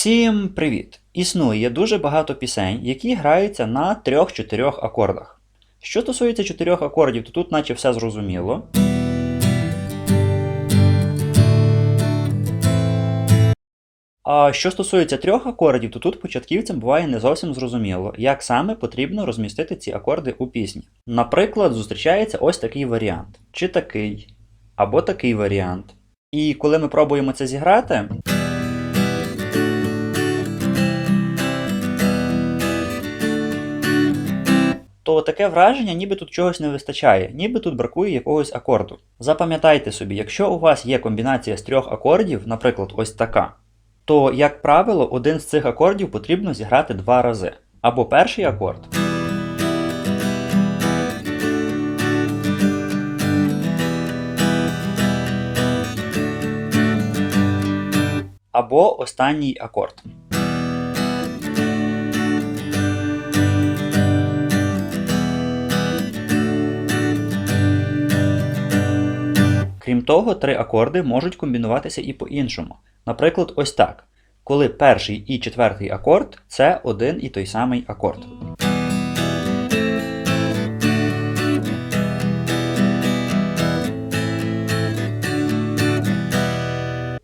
Всім привіт! Існує дуже багато пісень, які граються на трьох-чотирьох акордах. Що стосується чотирьох акордів, то тут наче все зрозуміло. А що стосується трьох акордів, то тут початківцям буває не зовсім зрозуміло, як саме потрібно розмістити ці акорди у пісні. Наприклад, зустрічається ось такий варіант, чи такий, або такий варіант. І коли ми пробуємо це зіграти. То таке враження, ніби тут чогось не вистачає, ніби тут бракує якогось акорду. Запам'ятайте собі, якщо у вас є комбінація з трьох акордів, наприклад, ось така, то, як правило, один з цих акордів потрібно зіграти два рази. Або перший акорд. Або останній акорд. Крім того, три акорди можуть комбінуватися і по-іншому. Наприклад, ось так. Коли перший і четвертий акорд це один і той самий акорд.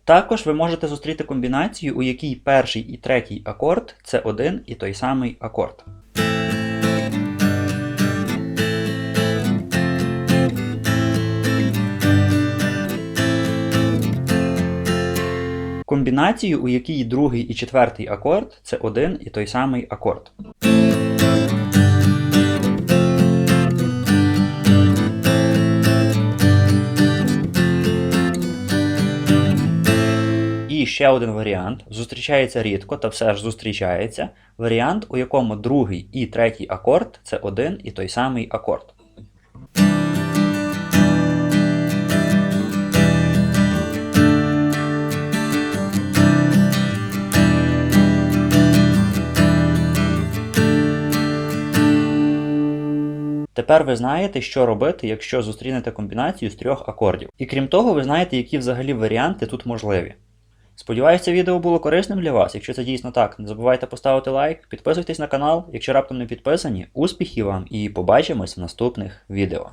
Також ви можете зустріти комбінацію, у якій перший і третій акорд це один і той самий акорд. Комбінацію, у якій другий і четвертий акорд це один і той самий акорд. І ще один варіант. Зустрічається рідко, та все ж зустрічається. Варіант, у якому другий і третій акорд це один і той самий акорд. Тепер ви знаєте, що робити, якщо зустрінете комбінацію з трьох акордів. І крім того, ви знаєте, які взагалі варіанти тут можливі. Сподіваюся, відео було корисним для вас. Якщо це дійсно так, не забувайте поставити лайк, підписуйтесь на канал, якщо раптом не підписані, успіхів вам і побачимось в наступних відео.